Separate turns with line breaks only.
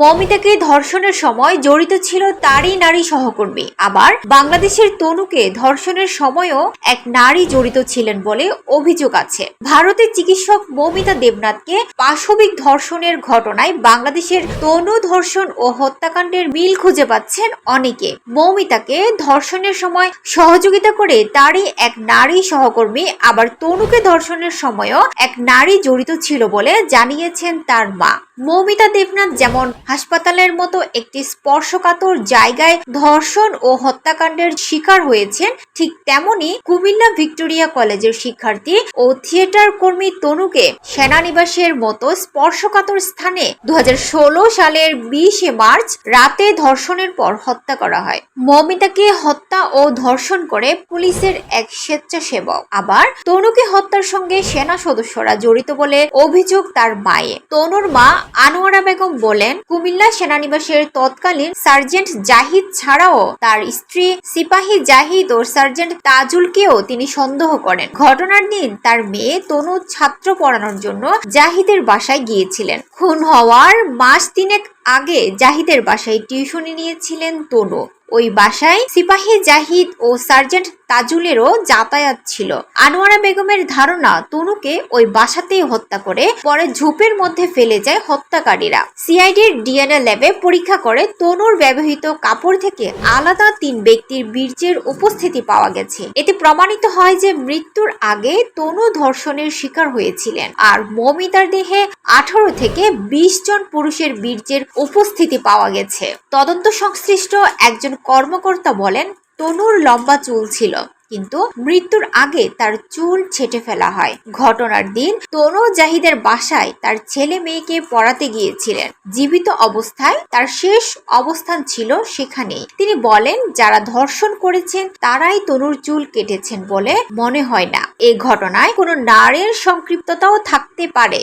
মমিতাকে ধর্ষণের সময় জড়িত ছিল তারই নারী সহকর্মী। আবার বাংলাদেশের তনুকে ধর্ষণের সময়ও এক নারী জড়িত ছিলেন বলে অভিযোগ আছে। ভারতের চিকিৎসক মৌমিতা দেবনাথকে পাশবিক ধর্ষণের ঘটনায় বাংলাদেশের তনু ধর্ষণ ও হত্যাকাণ্ডের মিল খুঁজে পাচ্ছেন অনেকে। মৌমিতাকে ধর্ষণের সময় সহযোগিতা করে তারই এক নারী সহকর্মী, আবার তনুকে ধর্ষণের সময়ও এক নারী জড়িত ছিল বলে জানিয়েছেন তার মা। মৌমিতা দেবনাথ যেমন হাসপাতালের মতো একটি স্পর্শকাতর জায়গায় ধর্ষণ ও হত্যাকাণ্ডের শিকার হয়েছেন, ঠিক তেমনি কুমিল্লা ভিক্টোরিয়া কলেজের শিক্ষার্থী ও থিয়েটার কর্মী তনুকে সেনানিবাসের মতো স্পর্শকাতর স্থানে দু সালের বিশে মার্চ রাতে ধর্ষণের পর হত্যা করা হয়। মমিতাকে হত্যা ও ধর্ষণ করে পুলিশের এক স্বেচ্ছাসেবক। আবার তনুকে হত্যার সঙ্গে সেনা সদস্যরা জড়িত বলে অভিযোগ তার মায়ে। তনুর মা আনোয়ারা বেগম বলেন, কুমিল্লা সেনানিবাসের তৎকালীন সার্জেন্ট জাহিদ ছাড়াও তার স্ত্রী সিপাহী জাহিদ ও সার্জেন্ট তাজুলকেও তিনি সন্দেহ করেন। ঘটনার দিন তার মেয়ে তনু ছাত্র পড়ানোর জন্য জাহিদের বাসায় গিয়েছিলেন। খুন হওয়ার মাস তিনেক আগে জাহিদের বাসায় টিউশনি নিয়েছিলেন তনু। ওই বাসায় সিপাহী জাহিদ ও সার্জেন্ট তাজুলেরও যাতায়াত ছিল। আনোয়ারা বেগমের ধারণা, তনুকে ওই বাসাতেই হত্যা করে, পরে ঝোপের মধ্যে ফেলে যায় হত্যাকারীরা। সিআইডির ডিএনএ ল্যাবে পরীক্ষা করে তনুর ব্যবহৃত কাপড় থেকে আলাদা তিন ব্যক্তির বীর্যের উপস্থিতি পাওয়া গেছে। এতে প্রমাণিত হয় যে মৃত্যুর আগে তনু ধর্ষণের শিকার হয়েছিলেন আর মমিতার দেহে আঠারো থেকে বিশ জন পুরুষের বীর্যের উপস্থিতি পাওয়া গেছে। তদন্ত সংশ্লিষ্ট একজন কর্মকর্তা বলেন তনুর লম্বা চুল ছিল, কিন্তু মৃত্যুর আগে তার চুল ছেটে ফেলা হয়। ঘটনার দিন তনু জাহিদের বাসায় তার ছেলে মেয়েকে পড়াতে গিয়েছিলেন। জীবিত অবস্থায় তার শেষ অবস্থান ছিল সেখানেই। তিনি বলেন, যারা ধর্ষণ করেছেন, তারাই তনুর চুল কেটেছেন বলে মনে হয় না। এ ঘটনায় কোনো নারীর সংক্ষিপ্ততাও থাকতে পারে।